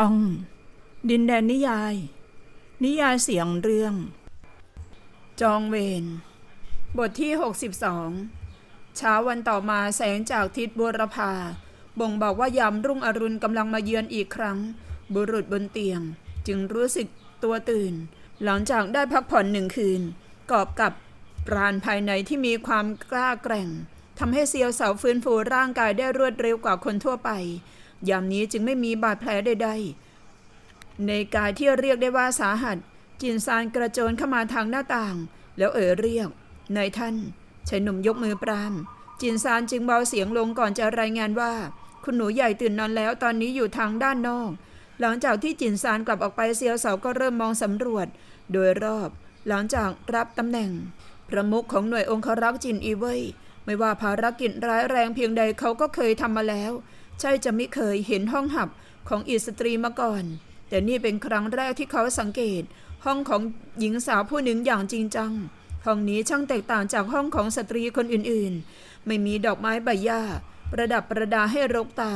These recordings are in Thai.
ช่อง ดินแดนนิยาย นิยายเสียงเรื่อง จองเวรบทที่ 62 เช้าวันต่อมาแสงจากทิศบุรพา บ่งบอกว่ายามรุ่งอรุณกำลังมาเยือนอีกครั้ง บุรุษบนเตียง จึงรู้สึกตัวตื่น หลังจากได้พักผ่อนหนึ่งคืน กอบกับปราณภายในที่มีความกล้าแกร่งทำให้เซียวเสาฟื้นฟูร่างกายได้รวดเร็วกว่าคนทั่วไป ยามนี้จึงไม่มีบาดแผลใดๆ ในกายที่เรียกได้ว่าสาหัส จินซานกระโจนเข้ามาทางหน้าต่าง แล้วเอ่ยเรียกนายท่านชายหนุ่มยกมือปราม จินซานจึงเบาเสียงลงก่อนจะรายงานว่า คุณหนูใหญ่ตื่นนอนแล้วตอนนี้อยู่ทางด้านนอก หลังจากที่จินซานกลับออกไปเซียวเสาก็เริ่มมองสำรวจ โดยรอบ หลังจากรับตำแหน่งประมุขของหน่วยองครักษ์จินอีเว่ยไม่ว่าภารกิจร้ายแรงเพียงใดเขาก็เคยทำมาแล้ว ใช่จะไม่เคยเห็นห้องหับของอีสตรีมาก่อน แต่นี่เป็นครั้งแรกที่เขาสังเกต ห้องของหญิงสาวผู้หนึ่งอย่างจริงจัง ห้องนี้ช่างแตกต่างจากห้องของสตรีคนอื่นๆ ไม่มีดอกไม้ใบหญ้า ประดับประดาให้รกตา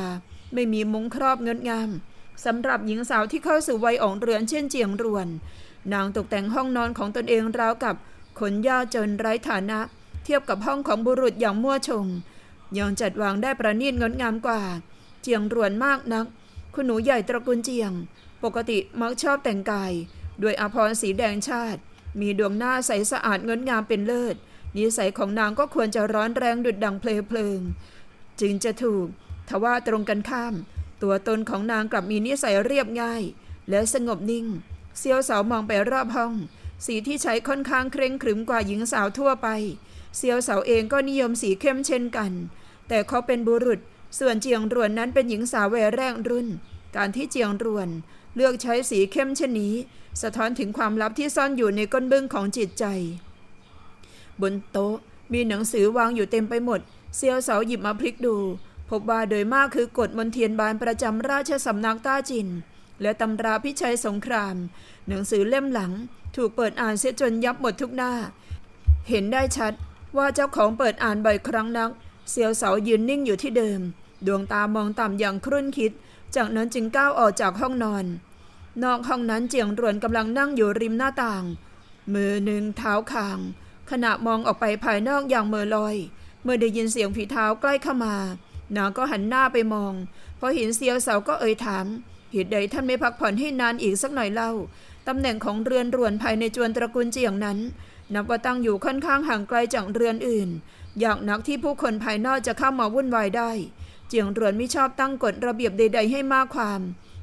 ไม่มีมุ้งครอบเงินงามสำหรับหญิงสาวที่เข้าสู่วัยอ่อนเรือนเช่นเจียงรวน นางตกแต่งห้องนอนของตนเองราวกับขนยาจนไร้ฐานะ เทียบกับห้องของบุรุษอย่างมั่วชงยังจัดวางได้ประณีตงดงามกว่า เจียงรวนมากนัก คุณหนูใหญ่ตระกูลเจียง ปกติมักชอบแต่งกายด้วยอาภรณ์สีแดงชาติ มีดวงหน้าใสสะอาดงดงามเป็นเลิศ นิสัยของนางก็ควรจะร้อนแรงดุดดังเพลเพลิง จึงจะถูก ทว่าตรงกันข้าม ตัวตนของนางกลับมีนิสัยเรียบง่าย และสงบนิ่ง เซียวสาวมองไปรอบห้อง สีที่ใช้ค่อนข้างเคร่งขรึมกว่าหญิงสาวทั่วไป เซียวสาวเองก็นิยมสีเข้มเช่นกัน แต่เขาเป็นบุรุษ ส่วนเจียงรวนนั้นเป็นหญิงสาววัยแรกรุ่น การที่เจียงรวนเลือกใช้สีเข้มเช่นนี้ สะท้อนถึงความลับที่ซ่อนอยู่ในก้นบึ้งของจิตใจ บนโต๊ะมีหนังสือวางอยู่เต็มไปหมด เซียวเสาหยิบมาพลิกดู พบว่าโดยมากคือกฎมนเทียนบานประจำราชสำนักต้าจิน และตำราพิชัยสงคราม หนังสือเล่มหลัง ถูกเปิดอ่านเสียจนยับหมดทุกหน้า เห็นได้ชัดว่าเจ้าของเปิดอ่านบ่อยครั้งนัก เซียวเสายืนนิ่งอยู่ที่เดิม ดวงตามองต่ำอย่างครุ่นคิด จากนั้นจึงก้าวออกจากห้องนอน นอกห้องนั้นเจียงรวนกำลังนั่งอยู่ริมหน้าต่าง มือหนึ่งเท้าคาง ขณะมองออกไปภายนอกอย่างเมื่อลอย เมื่อได้ยินเสียงฝีเท้าใกล้เข้ามานางก็หันหน้าไปมองพอเห็นเซียวเสาก็เอ่ยถามเหตุใดท่านไม่พักผ่อนให้นานอีกสักหน่อยเล่าตำแหน่งของเรือนรวนภายในจวนตระกูลเจียงนั้น นับว่าตั้งอยู่ค่อนข้างห่างไกลจากเรือนอื่น อย่างนักที่ผู้คนภายนอกจะเข้ามาวุ่นวายได้ เจียงรวนไม่ชอบตั้งกฎระเบียบใด ๆ ให้มากความ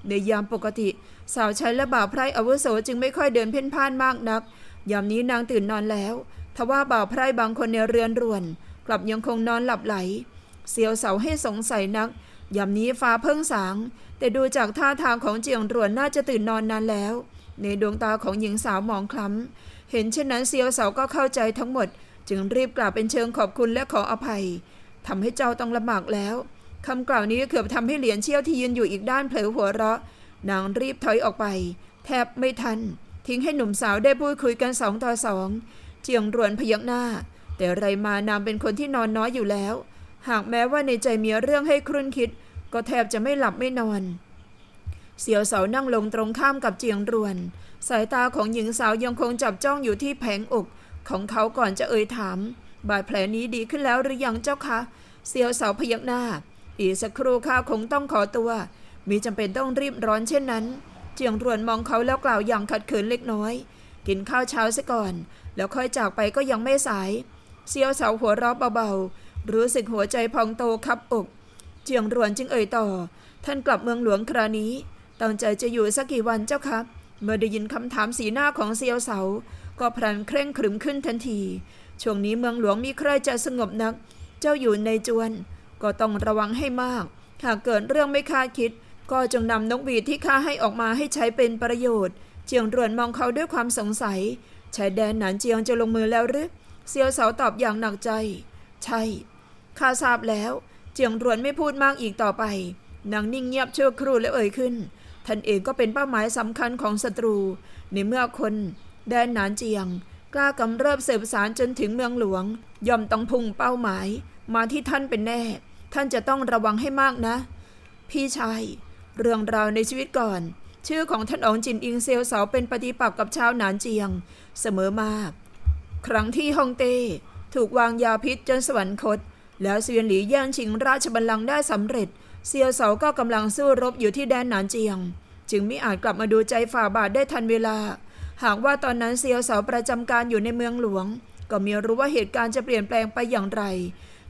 ในยามปกติ สาวใช้และบ่าวไพร่อาวุโสจึงไม่ค่อยเดินเพ่นพ่านมากนัก ยามนี้นางตื่นนอนแล้ว ทว่าบ่าวไพร่บางคนในเรือนรวน กลับยังคงนอนหลับไหล เสียวเสาให้สงสัยนัก ยามนี้ฟ้าเพิ่งสาง แต่ดูจากท่าทางของเจียงรวนน่าจะตื่นนอนนานแล้ว ในดวงตาของหญิงสาวมองคล้ำ เห็นเช่นนั้นเซียวเสาก็เข้าใจทั้งหมด จึงรีบกล่าวเป็นเชิงขอบคุณและขออภัยทำให้เจ้าต้องลำบากแล้ว คำกล่าวนี้เกือบทำให้เหรียญเชี่ยวที่ยืนอยู่อีกด้านเผลอหัวเราะ นางรีบถอยออกไป แทบไม่ทัน ทิ้งให้หนุ่มสาวได้พูดคุยกันสองต่อสองเจียงรวนพยักหน้า แต่ไรมานางเป็นคนที่นอนน้อยอยู่แล้ว หากแม้ว่าในใจมีเรื่องให้ครุ่นคิด ก็แทบจะไม่หลับไม่นอน เสี่ยวเสานั่งลงตรงข้ามกับเจียงรวน สายตาของหญิงสาวยังคงจับจ้องอยู่ที่แผงอก ของเขาก่อนจะเอ่ยถาม บาดแผลนี้ดีขึ้นแล้วหรือยังเจ้าคะ เสี่ยวเสาพยักหน้า อีกสักครู่ข้าคงต้องขอตัว มีจำเป็นต้องรีบร้อนเช่นนั้น เจียงรวนมองเขาแล้วกล่าวอย่างขัดเขินเล็กน้อย กินข้าวเช้าซะก่อน แล้วค่อยจากไปก็ยังไม่สาย เซียวเสาหัวเราะเบาๆ รู้สึกหัวใจพองโตคับอก เจียงรวนจึงเอ่ยต่อ ท่านกลับเมืองหลวงครานี้ตั้งใจจะอยู่สักกี่วันเจ้าครับ เมื่อได้ยินคำถามสีหน้าของเซียวเสา ก็พลันเคร่งขรึมขึ้นทันที ช่วงนี้เมืองหลวงมีใครจะสงบนัก เจ้าอยู่ในจวน ก็ต้องระวังให้มาก หากเกิดเรื่องไม่คาดคิด ก็จงนำนกหวีดที่ข้าให้ออกมาให้ใช้เป็นประโยชน์ เจียงรวนมองเขาด้วยความสงสัยชายแดนหนานเจียงจะลงมือแล้วหรือเซียวเสาตอบอย่างหนักใจ ใช่ข้าทราบแล้ว เจียงรวนไม่พูดมากอีกต่อไปนางนิ่งเงียบชั่วครู่แล้วเอ่ยขึ้นท่านเองก็เป็นเป้าหมายสำคัญของศัตรู ในเมื่อคน แดนหนานเจียง กล้ากำเริบเสบสารจนถึงเมืองหลวง ย่อมต้องพุ่งเป้าหมาย มาที่ท่านเป็นแน่ ท่านจะต้องระวังให้มากนะ พี่ชาย เรื่องราวในชีวิตก่อน ชื่อของท่านอ๋องจินอิงเซียวเสาเป็นปฏิปักษ์กับชาวหนานเจียง เสมอมาก ครั้งที่ฮ่องเต้ถูกวางยาพิษจนสวรรคต แล้วเซียนหลีแย่งชิงราชบัลลังก์ได้สำเร็จ เซียวเสาก็กำลังสู้รบอยู่ที่แดนหนานเจียง จึงไม่อาจกลับมาดูใจฝ่าบาทได้ทันเวลา หากว่าตอนนั้นเซียวเสาประจำการอยู่ในเมืองหลวง ก็ไมีรู้ว่าเหตุการณ์จะเปลี่ยนแปลงไปอย่างไร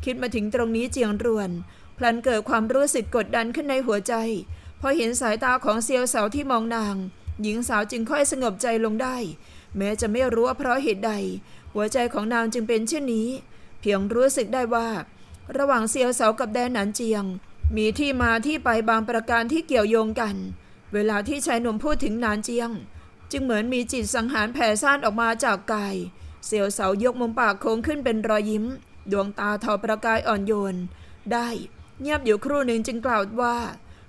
คิดมาถึงตรงนี้เจียงรวน พลันเกิดความรู้สึกกดดันขึ้นในหัวใจ พอเห็นสายตาของเซียวเสาที่มองนาง หญิงสาวจึงค่อยสงบใจลงได้ แม้จะไม่รู้ว่าเพราะเหตุใด หัวใจของนางจึงเป็นเช่นนี้ เพียงรู้สึกได้ว่า ระหว่างเซียวเสากับแดนหนานเจียง มีที่มาที่ไปบางประการที่เกี่ยวโยงกัน เวลาที่ชายหนุ่มพูดถึงหนานเจียง จึงเหมือนมีจิตสังหารแผ่ซ่านออกมาจากกายเซียวเสายกมุมปากโค้งขึ้นเป็นรอยยิ้ม ดวงตาทอประกายอ่อนโยน ได้เงียบอยู่ครู่หนึ่งจึงกล่าวว่า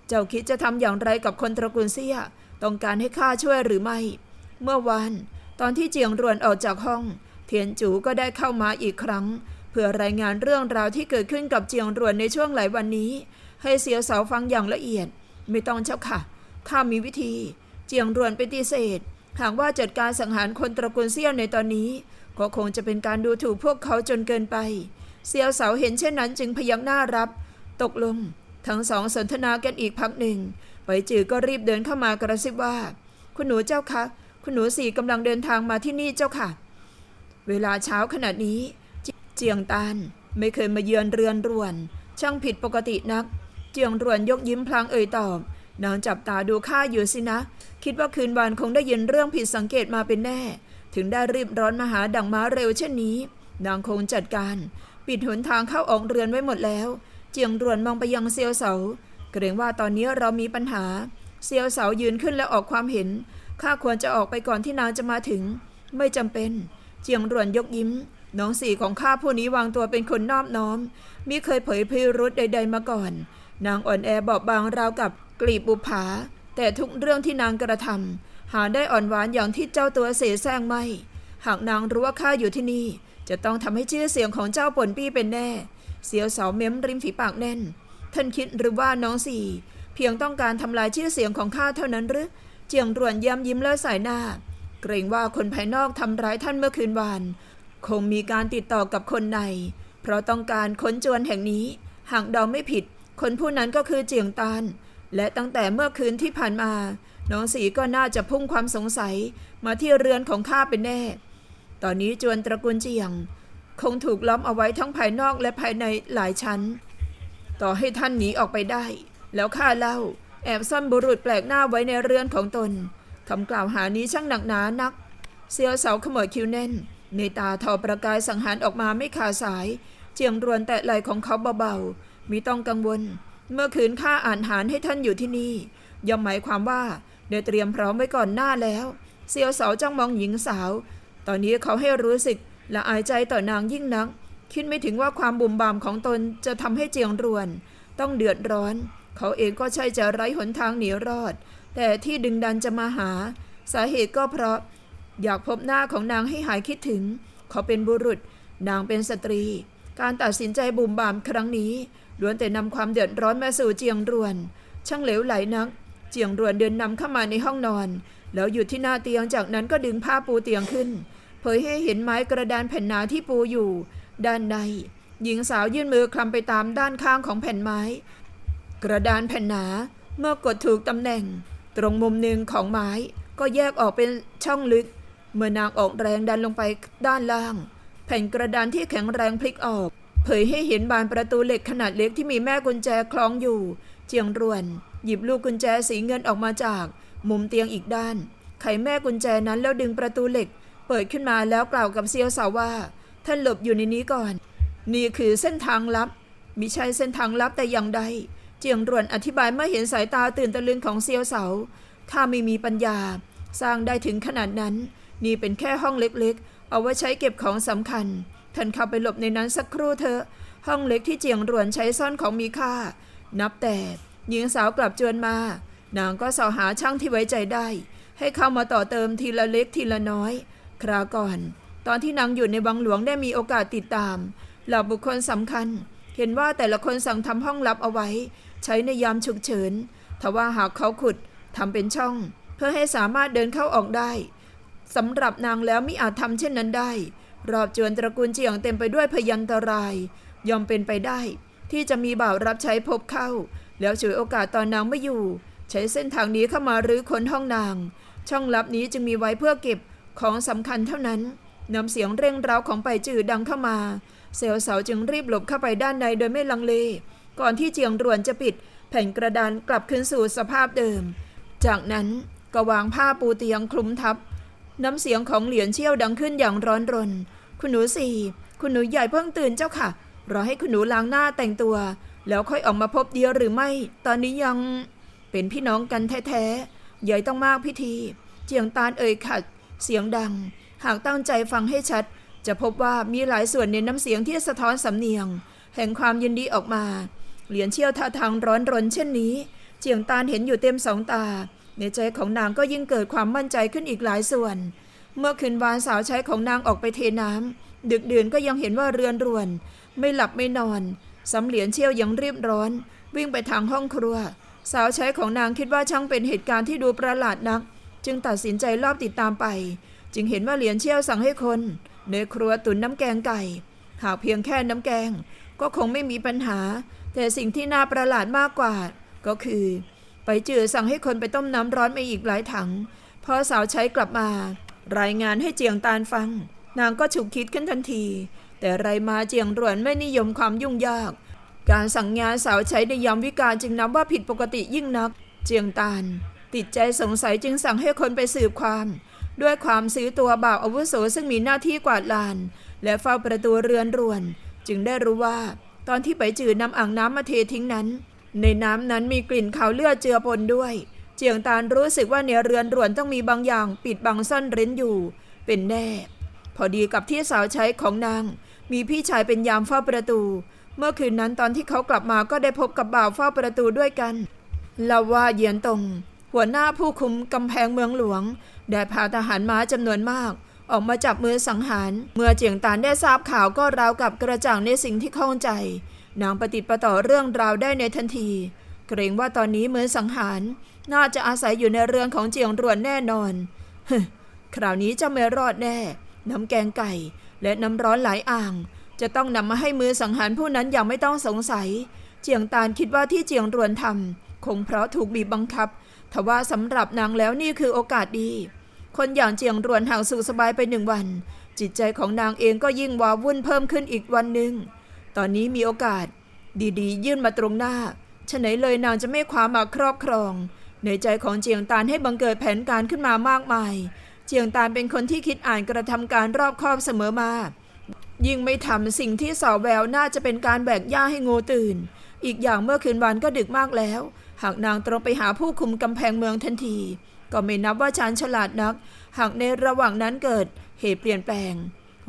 เจ้าคิดจะทำอย่างไรกับคนตระกูลเซียต้องการให้ข้าช่วยหรือไม่ เมื่อวานตอนที่เจียงรวนออกจากห้อง เทียนจูก็ได้เข้ามาอีกครั้ง เพื่อรายงานเรื่องราวที่เกิดขึ้นกับเจียงรวนในช่วงหลายวันนี้ ให้เสียวเสาฟังอย่างละเอียด ไม่ต้องเจ้าค่ะข้ามีวิธี เจียงรวนปฏิเสธ หากว่าจัดการสังหารคนตระกูลเซี่ยวในตอนนี้ ก็คงจะเป็นการดูถูกพวกเขาจนเกินไป เซียวเสาเห็นเช่นนั้นจึงพยักหน้ารับ ตกลง ทั้งสองสนทนากันอีกพักหนึ่งไปจือก็รีบเดินเข้ามากระซิบว่า คุณหนูเจ้าคะ คุณหนูสี่กำลังเดินทางมาที่นี่เจ้าค่ะ เวลาเช้าขนาดนี้ เจเจียงตานไม่เคยมาเยือนเรือนรวน ช่างผิดปกตินัก เจียงรวนยกยิ้มพลางเอ่ยตอบ นางจับตาดูข้าอยู่สินะ คิดว่าคืนวานคงได้ยินเรื่องผิดสังเกตมาเป็นแน่ ถึงได้รีบร้อนมาหาดังม้าเร็วเช่นนี้ นางคงจัดการ ปิดหนทางเข้าออกเรือนไว้หมดแล้ว เจียงรวนมองไปยังเซียวเสา เกรงว่าตอนนี้เรามีปัญหา เซียวเสายืนขึ้นแล้วออกความเห็น ข้าควรจะออกไปก่อนที่นางจะมาถึง ไม่จำเป็น เจียงรวนยกยิ้ม น้องสี่ของข้าผู้นี้วางตัวเป็นคนนอบน้อมมิเคยเผยพิรุษใด ๆ มาก่อน นางอ่อนแอบอบบางราวกับ กลีบบุปผา แต่ทุกเรื่องที่นางกระทำหาได้อ่อนหวานอย่างที่เจ้าตัวเสแสร้งไม่ หากนางรู้ว่าข้าอยู่ที่นี่ จะต้องทำให้ชื่อเสียงของเจ้าปนปี้เป็นแน่ เสียวเสาเม้มริมฝีปากแน่น ท่านคิดหรือว่าน้องสี่ เพียงต้องการทำลายชื่อเสียงของข้าเท่านั้นหรือเจียงรวนย้ำยิ้มแล้วสายหน้า เกรงว่าคนภายนอกทำร้ายท่านเมื่อคืนวาน คงมีการติดต่อกับคนใน เพราะต้องการค้นจวนแห่งนี้ หากเดาไม่ผิด คนผู้นั้นก็คือเจียงตาน และตั้งแต่เมื่อคืนที่ผ่านมา น้องสีก็น่าจะพุ่งความสงสัยมาที่เรือนของข้าเป็นแน่ ตอนนี้จวนตระกูลเจียง คงถูกล้อมเอาไว้ทั้งภายนอกและภายในหลายชั้น ต่อให้ท่านหนีออกไปได้ แล้วข้าเล่า แอบซ่อนบุรุษแปลกหน้าไว้ในเรือนของตนคำกล่าวหานี้ช่างหนักหนานัก เซียวเสาขมวดคิ้วแน่น ในตาทอประกายสังหารออกมาไม่ขาดสาย เจียงรวนแตะไหลของเขาเบาๆมิต้องกังวล เมื่อคืนข้าอ่านหารให้ท่านอยู่ที่นี่ ย่อมหมายความว่าได้เตรียมพร้อมไว้ก่อนหน้าแล้ว เซียวเสาจ้องมองหญิงสาว ตอนนี้เขาให้รู้สึกละอายใจต่อนางยิ่งนัก คิดไม่ถึงว่าความบุ่มบามของตนจะทำให้เจียงรวน ต้องเดือดร้อน เขาเองก็ใช่จะไร้หนทางหนีรอด แต่ที่ดึงดันจะมาหา สาเหตุก็เพราะ อยากพบหน้าของนางให้หายคิดถึง เขาเป็นบุรุษ นางเป็นสตรี การตัดสินใจบุ่มบามครั้งนี้ ล้วนแต่นำความเดือดร้อนมาสู่เจียงรวน ช่างเหลวไหลนัก เจียงรวนเดินนำเข้ามาในห้องนอน แล้วหยุดที่หน้าเตียงจากนั้นก็ดึงผ้าปูเตียงขึ้น เผยให้เห็นไม้กระดานแผ่นหนาที่ปูอยู่ ด้านใน หญิงสาวยื่นมือคลำไปตามด้านข้างของแผ่นไม้ กระดานแผ่นหนาเมื่อกดถูกตำแหน่ง ตรงมุมหนึ่งของไม้ ก็แยกออกเป็นช่องลึก เมื่อนางออกแรงดันลงไปด้านล่าง แผ่นกระดานที่แข็งแรงพลิกออก เผยให้เห็นบานประตูเหล็กขนาดเล็กที่มีแม่กุญแจคล้องอยู่ เจียงรวน หยิบลูกกุญแจสีเงินออกมาจาก มุมเตียงอีกด้าน ไขแม่กุญแจนั้นแล้วดึงประตูเหล็ก เปิดขึ้นมาแล้วกล่าวกับเซียวสาวว่า ท่านหลบอยู่ในนี้ก่อน นี่คือเส้นทางลับมิใช่เส้นทางลับแต่อย่างใด เจียงรวนอธิบายเมื่อเห็นสายตาตื่นตะลึงของเซียวเสาข้าไม่มีปัญญา สร้างได้ถึงขนาดนั้น นี่เป็นแค่ห้องเล็กๆ เอาไว้ใช้เก็บของสำคัญ ท่านเข้าไปหลบในนั้นสักครู่เถอะ ห้องเล็กที่เจียงรวนใช้ซ่อนของมีค่า นับแต่หญิงสาวกลับจวนมา นางก็สอหาช่างที่ไว้ใจได้ ให้เข้ามาต่อเติมทีละเล็กทีละน้อย คราวก่อน ตอนที่นางอยู่ในวังหลวงได้มีโอกาสติดตาม เหล่าบุคคลสำคัญ เห็นว่าแต่ละคนสั่งทำห้องลับเอาไว้ ใช้ในยามฉุกเฉินทว่าหากเขาขุดทำเป็นช่อง เพื่อให้สามารถเดินเข้าออกได้สำหรับนางแล้วมิอาจทำเช่นนั้นได้ รอบจวนตระกูลเจียงเต็มไปด้วยพยันตราย ยอมเป็นไปได้ ที่จะมีบ่าวรับใช้พบเข้า แล้วฉวยโอกาสตอนนางไม่อยู่ ใช้เส้นทางนี้เข้ามารื้อค้นห้องนาง ช่องลับนี้จึงมีไว้เพื่อเก็บของสำคัญเท่านั้นนำเสียงเร่งร้าวของไปจืดดังเข้ามา เซลเสาจึงรีบหลบเข้าไปด้านในโดยไม่ลังเล ก่อนที่เจียงรวนจะปิด แผ่นกระดานกลับคืนสู่สภาพเดิม จากนั้นก็วางผ้าปูเตียงคลุมทับ น้ำเสียงของเหรียญเชี่ยวดังขึ้นอย่างร้อนรน คุณหนูสี่ คุณหนูใหญ่เพิ่งตื่นเจ้าค่ะ รอให้คุณหนูล้างหน้าแต่งตัว แล้วค่อยออกมาพบเดียวหรือไม่ ตอนนี้ยัง เป็นพี่น้องกันแท้ๆ ใหญ่ต้องมากพิธี เจียงตาลเอ่ยขัด เสียงดัง หากตั้งใจฟังให้ชัด จะพบว่ามีหลายส่วนในน้ำเสียงที่สะท้อนสำเนียง แห่งความยินดีออกมา เหรียญเชี่ยวท่าทางร้อนรนเช่นนี้ เจียงตาลเห็นอยู่เต็มสองตา ในใจของนางก็ยิ่งเกิดความมั่นใจขึ้นอีกหลายส่วน เมื่อคืนวานสาวใช้ของนางออกไปเทน้ำดึกดื่นก็ยังเห็นว่าเรือนรวน ไม่หลับไม่นอนสำเหรียญเชี่ยวยังรีบร้อน วิ่งไปทางห้องครัว สาวใช้ของนางคิดว่าช่างเป็นเหตุการณ์ที่ดูประหลาดนัก จึงตัดสินใจรอบติดตามไป จึงเห็นว่าเหรียญเชี่ยวสั่งให้คน ในครัวตุนน้ำแกงไก่ หากเพียงแค่น้ำแกง ก็คงไม่มีปัญหา แต่สิ่งที่น่าประหลาดมากกว่า ก็คือ ไปจือสั่งให้คนไปต้มน้ำร้อนมาอีกหลายถัง พอสาวใช้กลับมา รายงานให้เจียงตาลฟัง นางก็ฉุกคิดขึ้นทันที แต่ไรมาเจียงรวนไม่นิยมความยุ่งยาก การสั่งงานสาวใช้ในยามวิกาลจึงนับว่าผิดปกติยิ่งนัก เจียงตาลติดใจสงสัยจึงสั่งให้คนไปสืบความ ด้วยความซื้อตัวบ่าวอาวุโสซึ่งมีหน้าที่กวาดลาน และเฝ้าประตูเรือนรวน จึงได้รู้ว่า ตอนที่ไปจืดนำอ่างน้ำมาเททิ้งนั้น ในน้ำนั้นมีกลิ่นขาวเลือดเจือปนด้วย เจียงตาลรู้สึกว่าในเรือนรวนต้องมีบางอย่างปิดบังซ่อนเร้นอยู่ เป็นแน่ พอดีกับที่สาวใช้ของนาง มีพี่ชายเป็นยามเฝ้าประตู เมื่อคืนนั้นตอนที่เขากลับมาก็ได้พบกับบ่าวเฝ้าประตูด้วยกันเล่าว่าเยียนตงหัวหน้าผู้คุมกำแพงเมืองหลวง ได้พาทหารม้าจำนวนมาก ออกมาจับมือสังหาร เมื่อเจียงตานได้ทราบข่าวก็ราวกับกระจ่างในสิ่งที่ข้องใจ นางปฏิดประต่อเรื่องราวได้ในทันที เกรงว่าตอนนี้มือสังหาร น่าจะอาศัยอยู่ในเรือนของเจียงรวนแน่นอนฮคราวนี้เจะไม่รอดแน่ น้ำแกงไก่ และน้ำร้อนหลายอ่าง จะต้องนำมาให้มือสังหารผู้นั้นอย่างไม่ต้องสงสัย เจียงตานคิดว่าที่เจียงรวนทำคงเพราะถูกบีบบังคับทว่าสำหรับนางแล้วนี่คือโอกาสดี คนอย่างเจียงรวนห่างสุขสบายไปหนึ่งวัน จิตใจของนางเองก็ยิ่งวาวุ่นเพิ่มขึ้นอีกวันหนึ่ง ตอนนี้มีโอกาส ดีๆ ยื่นมาตรงหน้าฉะไหนเลยนางจะไม่คว้ามาครอบครอง ในใจของเจียงตานให้บังเกิดแผนการขึ้นมามากมาย เจียงตานเป็นคนที่คิดอ่านกระทำการรอบคอบเสมอมา ยิ่งไม่ทำสิ่งที่สาวแววน่าจะเป็นการแบกย่าให้งูตื่น อีกอย่างเมื่อคืนวันก็ดึกมากแล้ว หากนางตรงไปหาผู้คุมกำแพงเมืองทันที ก็ไม่นับว่าชานฉลาดนัก หากในระหว่างนั้นเกิดเหตุเปลี่ยนแปลง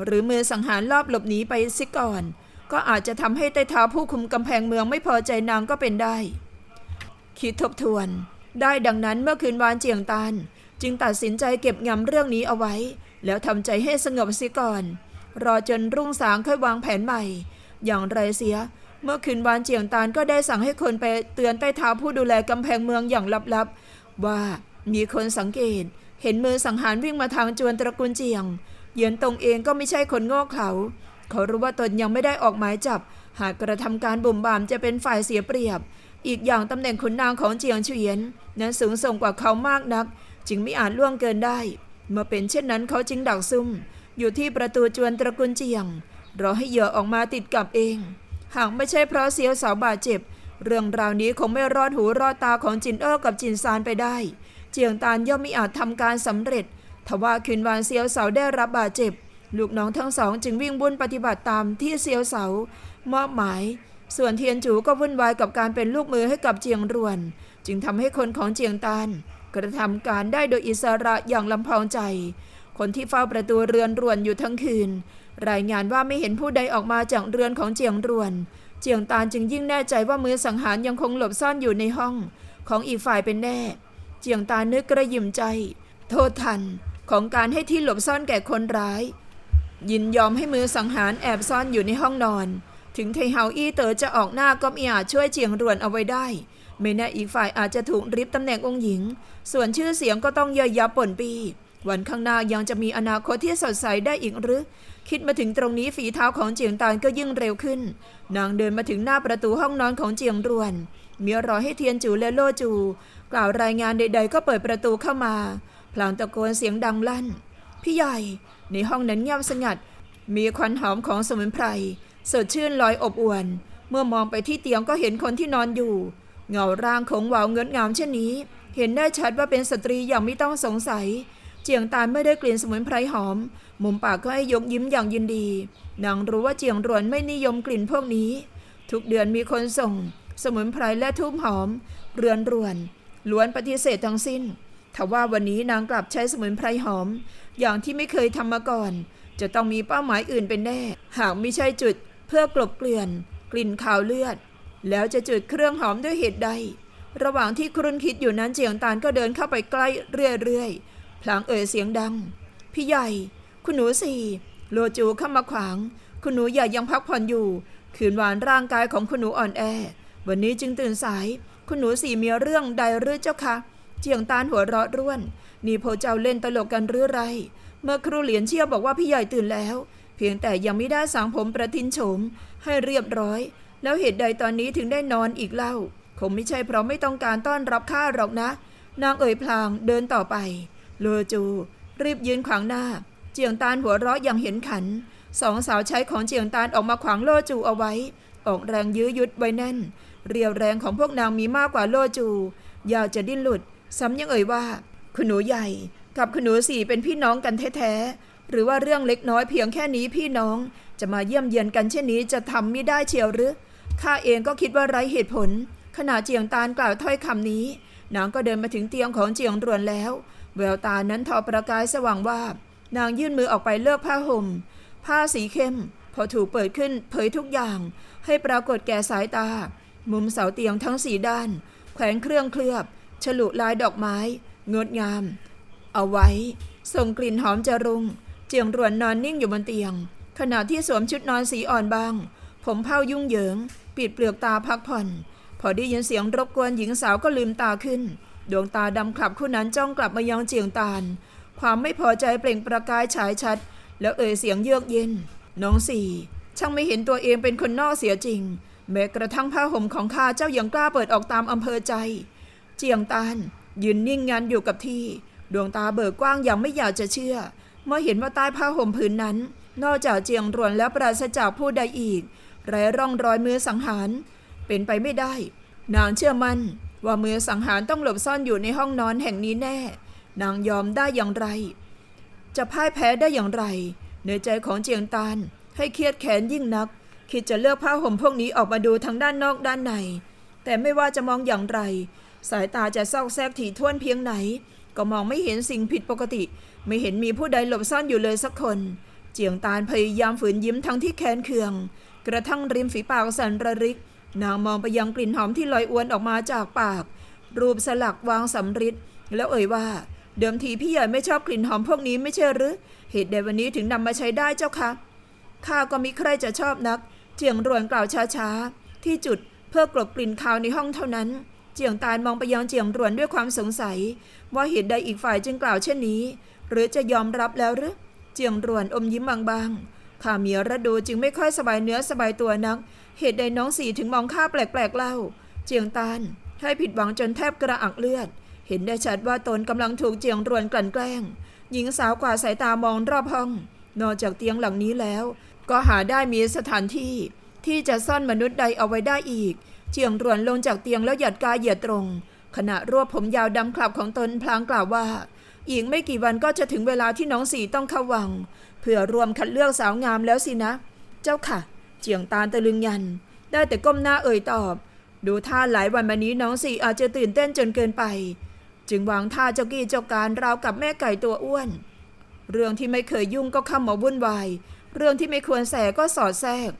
หรือมือสังหารรอบหลบหนีไปซิก่อน ก็อาจจะทำให้ใต้เท้าผู้คุมกำแพงเมืองไม่พอใจนางก็เป็นได้ คิดทบทวน ได้ดังนั้นเมื่อคืนวานเจียงตานจึงตัดสินใจเก็บงำเรื่องนี้เอาไว้ แล้วทำใจให้สงบเสียก่อน รอจนรุ่งสางค่อยวางแผนใหม่ อย่างไรเสีย เมื่อคืนวานเจียงตานก็ได้สั่งให้คนไปเตือนใต้เท้าผู้ดูแลกำแพงเมืองอย่างลับๆ ว่ามีคนสังเกต เห็นมือสังหารวิ่งมาทางจวนตระกูลเจียง เหยียนตรงเองก็ไม่ใช่คนโง่เขลา เขารู้ว่าตนยังไม่ได้ออกหมายจับ หากกระทำการบ่มบามจะเป็นฝ่ายเสียเปรียบ อีกอย่างตำแหน่งขุนนางของเจียงเฉียน นั้นสูงส่งกว่าเขามากนัก จึงไม่อาจล่วงเกินได้ เมื่อเป็นเช่นนั้นเขาจึงดักซุ่ม อยู่ที่ประตูจวนตระกูลเจียง รอให้เหยื่อออกมาติดกับเอง หากไม่ใช่เพราะเสียวสาวบาดเจ็บ เรื่องราวนี้คงไม่รอดหูรอดตาของจินเอ้อกับจินซานไปได้ เจียงตานย่อมไม่อาจทำการสำเร็จทว่าคืนวานเซียวเสาได้รับบาดเจ็บ ลูกน้องทั้งสองจึงวิ่งบุ่นปฏิบัติตามที่เซียวเสามอบหมาย ส่วนเทียนจูก็วุ่นวายกับการเป็นลูกมือให้กับเจียงรวน จึงทำให้คนของเจียงตานกระทำการได้โดยอิสระอย่างลำพองใจ คนที่เฝ้าประตูเรือนรวนอยู่ทั้งคืน รายงานว่าไม่เห็นผู้ใดออกมาจากเรือนของเจียงรวน เจียงตานจึงยิ่งแน่ใจว่ามือสังหารยังคงหลบซ่อนอยู่ในห้อง ของอีกฝ่ายเป็นแน่ เจียงตานนึกกระยิมใจ โทษทันของการให้ที่หลบซ่อนแก่คนร้าย ยินยอมให้มือสังหารแอบซ่อนอยู่ในห้องนอน ถึงไทเฮาอี้เต๋อจะออกหน้าก็ไม่อาจช่วยเจียงรวนเอาไว้ได้ ไม่แน่อีกฝ่ายอาจจะถูกริบตำแหน่งองค์หญิง ส่วนชื่อเสียงก็ต้องย่อยยับป่นปี วันข้างหน้ายังจะมีอนาคตที่สดใสได้อีกหรือ คิดมาถึงตรงนี้ฝีเท้าของเจียงตานก็ยิ่งเร็วขึ้น นางเดินมาถึงหน้าประตูห้องนอนของเจียงรวน เมียรอให้เทียนจูและโลจู กล่าวรายงานใด ๆ ก็เปิดประตูเข้ามาพลางตะโกนเสียงดังลั่น พี่ใหญ่ ในห้องนั้นเงียบสงัด มีควันหอมของสมุนไพรสดชื่นลอยอบอวน เมื่อมองไปที่เตียงก็เห็นคนที่นอนอยู่ เงาร่างของวาวเงินงามเช่นนี้ เห็นได้ชัดว่าเป็นสตรีอย่างไม่ต้องสงสัย เจียงตานไม่ได้กลิ่นสมุนไพรหอม มุมปากก็ให้ยกยิ้มอย่างยินดี นางรู้ว่าเจียงรวนไม่นิยมกลิ่นพวกนี้ ทุกเดือนมีคนส่ง สมุนไพรและทูบหอม เรือนรวนล้วนปฏิเสธทั้งสิ้นทว่าวันนี้นางกลับใช้สมุนไพรหอม อย่างที่ไม่เคยทำมาก่อน จะต้องมีเป้าหมายอื่นเป็นแน่ หากไม่ใช่จุดเพื่อกลบเกลื่อน กลิ่นขาวเลือด แล้วจะจุดเครื่องหอมด้วยเหตุใด ระหว่างที่ครุนคิดอยู่นั้นเจียงตานก็เดินเข้าไปใกล้เรื่อยๆพลางเอ่ยเสียงดัง พี่ใหญ่ คุณหนูสี่โลจูเข้ามาขวาง คุณหนูใหญ่ยังพักผ่อนอยู่ คืนวานร่างกายของคุณหนูอ่อนแอ วันนี้จึงตื่นสาย คุณหนูสี่มีเรื่องใดหรือเจ้าคะเจียงตานหัวเราะร่วน นี่พวกเจ้าเล่นตลกกันหรือไร เมื่อครูเหรียญเชี่ยวบอกว่าพี่ใหญ่ตื่นแล้ว เพียงแต่ยังไม่ได้สางผมประทินโฉม ให้เรียบร้อย แล้วเหตุใดตอนนี้ถึงได้นอนอีกเล่า คงไม่ใช่เพราะไม่ต้องการต้อนรับข้าหรอกนะ นางเอ่ยพลางเดินต่อไปโลจู รีบยืนขวางหน้า เจียงตานหัวเราะอย่างเห็นขัน สองสาวใช้ของเจียงตานออกมาขวางโลจูเอาไว้ ออกแรงยื้อยุดไว้แน่น เรียวแรงของพวกนางมีมากกว่าโลจู ยาวจะดิ้นหลุดซ้ำยังเอ่ยว่า คุณหนูใหญ่กับคุณหนูสี่เป็นพี่น้องกันแท้ๆ หรือว่าเรื่องเล็กน้อยเพียงแค่นี้พี่น้องจะมาเยี่ยมเยียนกันเช่นนี้จะทำไม่ได้เชียวหรือ ข้าเองก็คิดว่าไร้เหตุผล ขณะเจียงตานกล่าวถ้อยคำนี้ นางก็เดินมาถึงเตียงของเจียงรวนแล้ว แววตานั้นทอประกายสว่างวาบ นางยื่นมือออกไปเลือกผ้าห่ม ผ้าสีเข้ม พอถูกเปิดขึ้นเผยทุกอย่าง ให้ปรากฏแก่สายตา มุมเสาเตียงทั้งสีด้าน แขวนเครื่องเคลือบ ฉลุลายดอกไม้ งดงาม เอาไว้ ส่งกลิ่นหอมจรุง เจียงรวนนอนนิ่งอยู่บนเตียง ขณะที่สวมชุดนอนสีอ่อนบาง ผมเผ้ายุ่งเหยิง ปิดเปลือกตาพักผ่อน พอได้ยินเสียงรบกวนหญิงสาวก็ลืมตาขึ้น ดวงตาดำขลับคู่นั้นจ้องกลับมายังเจียงตาล ความไม่พอใจเปล่งประกายฉายชัด แล้วเอ่ยเสียงเยือกเย็น น้องสี่ ช่างไม่เห็นตัวเองเป็นคนนอกเสียจริง แม้กระทั่งผ้าห่มของข้าเจ้ายังกล้าเปิดออกตามอำเภอใจ เจียงตาน ยืนนิ่งงันอยู่กับที่ ดวงตาเบิกกว้างอย่างไม่อยากจะเชื่อ เมื่อเห็นว่าใต้ผ้าห่มผืนนั้น นอกจากเจียงรวนและปราศจากผู้ใดอีกไร้ร่องรอยมือสังหาร เป็นไปไม่ได้ นางเชื่อมั่นว่ามือสังหารต้องหลบซ่อนอยู่ในห้องนอนแห่งนี้แน่ นางยอมได้อย่างไร จะพ่ายแพ้ได้อย่างไรในใจของเจียงตานให้เครียดแค้นยิ่งนัก คิดจะเลือกผ้าห่มพวกนี้ออกมาดูทั้งด้านนอกด้านใน แต่ไม่ว่าจะมองอย่างไร สายตาจะซอกแซกถี่ถ้วนเพียงไหน ก็มองไม่เห็นสิ่งผิดปกติ ไม่เห็นมีผู้ใดหลบซ่อนอยู่เลยสักคน เจียงตานพยายามฝืนยิ้มทั้งที่แค้นเคือง กระทั่งริมฝีปากสันระริก นางมองไปยังกลิ่นหอมที่ลอยอวนออกมาจากปาก รูปสลักวางสำริดแล้วเอ่ยว่า เดิมทีพี่ใหญ่ไม่ชอบกลิ่นหอมพวกนี้ไม่ใช่หรือ เหตุใดวันนี้ถึงนำมาใช้ได้เจ้าคะข้าก็มิใครจะชอบนัก เจียงรวนกล่าวช้าๆที่จุดเพื่อกลบกลิ่นคาวในห้องเท่านั้น เจียงตานมองไปยังเจียงรวนด้วยความสงสัย ว่าเหตุใดอีกฝ่ายจึงกล่าวเช่นนี้ หรือจะยอมรับแล้วหรือเจียงรวนอมยิ้มบางๆข้าเมียระดูจึงไม่ค่อยสบายเนื้อสบายตัวนัก เหตุใดน้องสีถึงมองข้าแปลกๆเล่า เจียงตานให้ผิดหวังจนแทบกระอักเลือด เห็นได้ชัดว่าตนกำลังถูกเจียงรวนกลั่นแกล้ง หญิงสาวกว่าสายตามองรอบห้อง นอกจากเตียงหลังนี้แล้ว ก็หาได้มีสถานที่ที่จะซ่อนมนุษย์ใดเอาไว้ได้อีก เจียงรวนลงจากเตียงแล้วหยัดกายเหยียดตรง ขณะรวบผมยาวดำคลับของตนพลางกล่าวว่า อีกไม่กี่วันก็จะถึงเวลาที่น้องสีต้องเข้าวัง เพื่อรวมคัดเลือกสาวงามแล้วสินะ เจ้าค่ะ เจียงตาตะลึงยัน ได้แต่ก้มหน้าเอ่ยตอบ ดูท่าหลายวันมานี้น้องสีอาจจะตื่นเต้นจนเกินไป จึงวางท่าเจ้ากี้เจ้าการราวกับแม่ไก่ตัวอ้วน เรื่องที่ไม่เคยยุ่งก็เข้ามาวุ่นวายเรื่องที่ไม่ควรแสก็สอดแทรก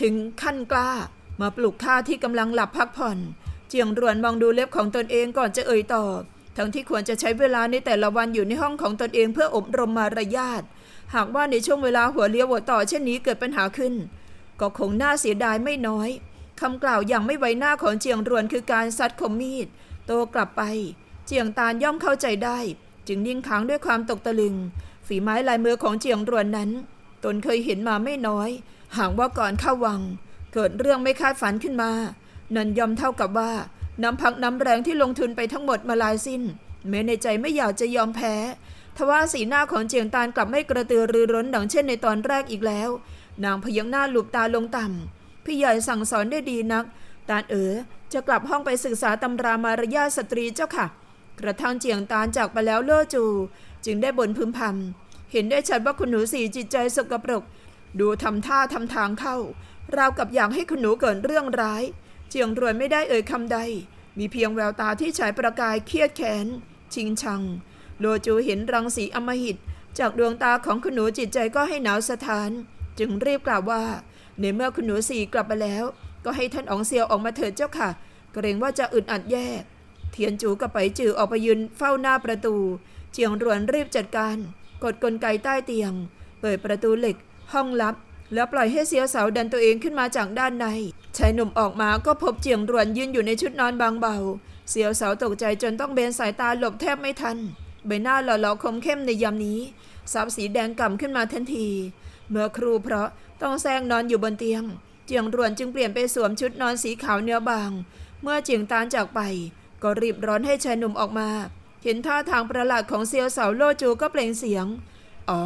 ถึงขั้นกล้า มาปลุกข้าที่กำลังหลับพักผ่อน เจียงรวนมองดูเล็บของตนเองก่อนจะเอ่ยตอบ ทั้งที่ควรจะใช้เวลาในแต่ละวันอยู่ในห้องของตนเองเพื่ออบรมมารยาท หากว่าในช่วงเวลาหัวเลี้ยวหัวต่อเช่นนี้เกิดปัญหาขึ้น ก็คงน่าเสียดายไม่น้อยคำกล่าวอย่างไม่ไว้หน้าของเจียงรวนคือการซัดคมมีด โตกลับไป เจียงตานย่อมเข้าใจได้ จึงนิ่งค้างด้วยความตกตะลึง ฝีไม้ลายมือของเจียงรวนนั้น ตนเคยเห็นมาไม่น้อย หากว่าก่อนเข้าวัง เกิดเรื่องไม่คาดฝันขึ้นมา นั่นยอมเท่ากับว่า น้ำพักน้ำแรงที่ลงทุนไปทั้งหมดมาลายสิ้นแม้ในใจไม่อยากจะยอมแพ้ ทว่าสีหน้าของเจียงตานกลับไม่กระตือรือร้นดังเช่นในตอนแรกอีกแล้ว นางพยักหน้าหลุบตาลงต่ำพี่ใหญ่สั่งสอนได้ดีนัก ตานเอ๋อจะกลับห้องไปศึกษาตำรามารยาสตรีเจ้าค่ะ กระทั่งเจียงตานจากไปแล้วเล่อจู จึงได้บ่นพึมพำเห็นได้ชัดว่าคุณหนูสีจิตใจสกปรก ดูทำท่าทำทางเข้า ราวกับอยากให้คุณหนูเกิดเรื่องร้าย เจียงรวยไม่ได้เอ่ยคำใด มีเพียงแววตาที่ฉายประกายเครียดแค้น ชิงชัง โลจูเห็นรังสีอมหิต จากดวงตาของคุณหนูจิตใจก็ให้หนาวสะท้าน จึงรีบกล่าวว่า ในเมื่อคุณหนูสีกลับมาแล้ว ก็ให้ท่านอองเซียวออกมาเถิดเจ้าค่ะ เกรงว่าจะอึดอัดแย่เทียนจูกับไปจือออกไปยืนเฝ้าหน้าประตู เจียงรวนรีบจัดการ กดกลไกใต้เตียง เปิดประตูเหล็ก ห้องลับ แล้วปล่อยให้เสียวเสาดันตัวเองขึ้นมาจากด้านในชายหนุ่มออกมาก็พบเจียงรวนยืนอยู่ในชุดนอนบางเบา เสียวเสาตกใจจนต้องเบนสายตาหลบแทบไม่ทัน ใบหน้าหล่อๆคมเข้มในยามนี้ซับสีแดงก่ำขึ้นมาทันที เมื่อครูเพราะต้องแซงนอนอยู่บนเตียง เจียงรวนจึงเปลี่ยนไปสวมชุดนอนสีขาวเนื้อบาง เมื่อเจียงตานจากไป ก็รีบร้อนให้ชายหนุ่มออกมา เห็นท่าทางประหลาดของเซียวเสาโลจูก็เปล่งเสียง อ๋อ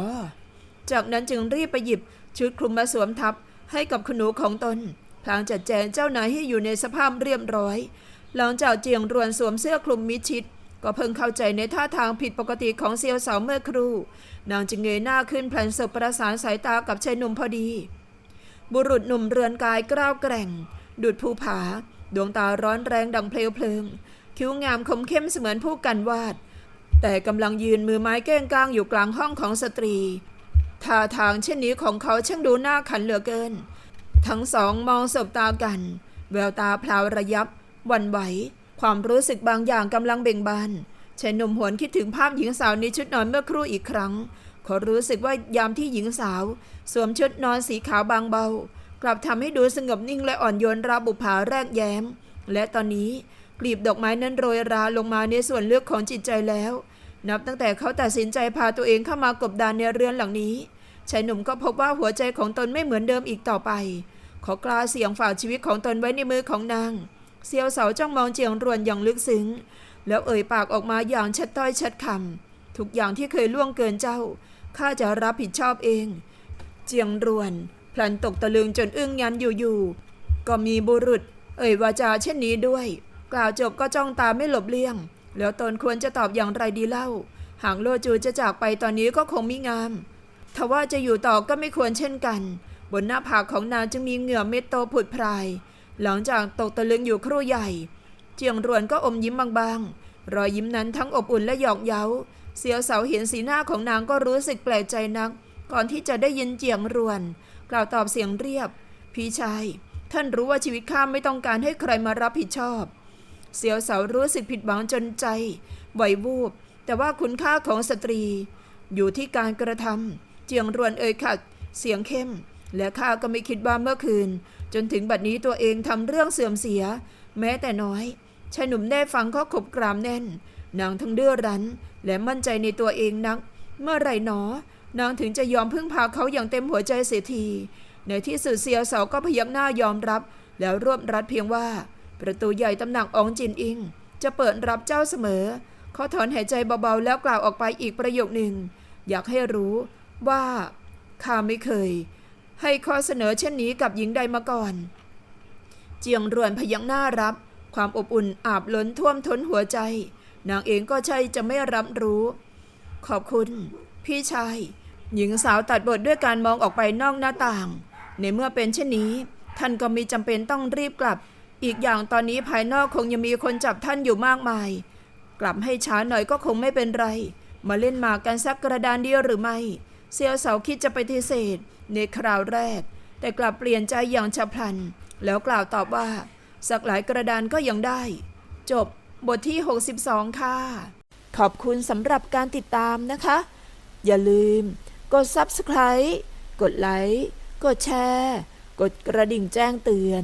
จากนั้นจึงรีบไปหยิบ ชุดคลุมมาสวมทับให้กับคุณหนูของตน พลางจัดแจงเจ้านายให้อยู่ในสภาพเรียบร้อย หลังจากเจียงรวนสวมเสื้อคลุมมิดชิด ก็เพิ่งเข้าใจในท่าทางผิดปกติของเซียวเสาเมื่อครู่ นางจึงเงยหน้าขึ้นพลันสบประสานสายตากับชายหนุ่มพอดี บุรุษหนุ่มเรือนกายกล้าวแกร่ง ดุดภูผา ดวงตาร้อนแรงดังเพลวเพลิง คิ้วงามคมเข้มเสมือนผู้กันวาด แต่กำลังยืนมือไม้แก้งก้างอยู่กลางห้องของสตรี ท่าทางเช่นนี้ของเขาช่างดูน่าขันเหลือเกิน ทั้งสองมองสบตากัน แววตาพลาวระยับวันไหว ความรู้สึกบางอย่างกำลังเบ่งบานชายหนุ่มหวนคิดถึงภาพหญิงสาวในชุดนอนเมื่อครู่อีกครั้ง เขารู้สึกว่ายามที่หญิงสาว สวมชุดนอนสีขาวบางเบา กลับทำให้ดูสงบนิ่งและอ่อนโยนราบุภาแรกแย้ม และตอนนี้กลีบดอกไม้นั้นโรยราลงมาในส่วนลึกของจิตใจแล้ว นับตั้งแต่เขาตัดสินใจพาตัวเองเข้ามากบดานในเรือนหลังนี้ชายหนุ่มก็พบว่าหัวใจของตนไม่เหมือนเดิมอีกต่อไป ขอกล้าเสี่ยงฝากชีวิตของตนไว้ในมือของนางเซียวเสาจ้องมองเจียงรวนอย่างลึกซึ้ง แล้วเอ่ยปากออกมาอย่างชัดต้อยชัดคำทุกอย่างที่เคยล่วงเกินเจ้าข้าจะรับผิดชอบเอง เจียงรวนพลันตกตะลึงจนอึ้งยันอยู่ๆก็มีบุรุษ เอ่ยวาจาเช่นนี้ด้วย กล่าวจบก็จ้องตาไม่หลบเลี่ยง แล้วตนควรจะตอบอย่างไรดีเล่า หากโลจูจะจากไปตอนนี้ก็คงไม่งามทว่าจะอยู่ต่อก็ไม่ควรเช่นกัน บนหน้าผากของนางจึงมีเหงื่อเม็ดโตผุดพราย หลังจากตกตะลึงอยู่ครู่ใหญ่ เจียงรวนก็อมยิ้มบางๆ รอยยิ้มนั้นทั้งอบอุ่นและหยอกเย้า เสียวเสาเห็นสีหน้าของนางก็รู้สึกแปลกใจนัก ก่อนที่จะได้ยินเจียงรวน กล่าวตอบเสียงเรียบ พี่ชาย ท่านรู้ว่าชีวิตข้าไม่ต้องการให้ใครมารับผิดชอบ เสียวเสารู้สึกผิดหวังจนใจไหววูบ แต่ว่าคุณค่าของสตรี อยู่ที่การกระทำเจียงรวนเอ่ยขัด เสียงเข้ม และข้าก็ไม่คิดว่าเมื่อคืน จนถึงบัดนี้ตัวเองทำเรื่องเสื่อมเสีย แม้แต่น้อยชายหนุ่มได้ฟังก็ขบกรามแน่น นางทั้งเดือรั้น และมั่นใจในตัวเองนัก เมื่อไรหนอ นางถึงจะยอมพึ่งพาเขาอย่างเต็มหัวใจเสียที ในที่สุดเซียวเสาก็พยักหน้ายอมรับ แล้วรวบรัดเพียงว่า ประตูใหญ่ตำหนักองจินอิง จะเปิดรับเจ้าเสมอ เขาถอนหายใจเบาๆแล้วกล่าวออกไปอีกประโยคหนึ่ง อยากให้รู้ว่าข้าไม่เคย ให้ข้อเสนอเช่นนี้กับหญิงใดมาก่อน เจียงรวนพยักหน้ารับ ความอบอุ่นอาบล้นท่วมท้นหัวใจ นางเองก็ใช่จะไม่รับรู้ ขอบคุณ พี่ชาย หญิงสาวตัดบทด้วยการมองออกไปนอกหน้าต่าง ในเมื่อเป็นเช่นนี้ ท่านก็มีจำเป็นต้องรีบกลับ อีกอย่างตอนนี้ภายนอกคงยังมีคนจับท่านอยู่มากมาย กลับให้ช้าหน่อยก็คงไม่เป็นไร มาเล่นหมากกันสักกระดานเดียวหรือไม่ เซียวเสาคิดจะปฏิเสธ ในคราวแรก แต่กลับเปลี่ยนใจอย่างฉับพลัน แล้วกล่าวตอบว่า สักหลายกระดานก็ยังได้ จบบทที่ 62 ค่ะ ขอบคุณสำหรับการติดตามนะคะ อย่าลืม กด Subscribe กดไลค์กดแชร์ กดกระดิ่งแจ้งเตือน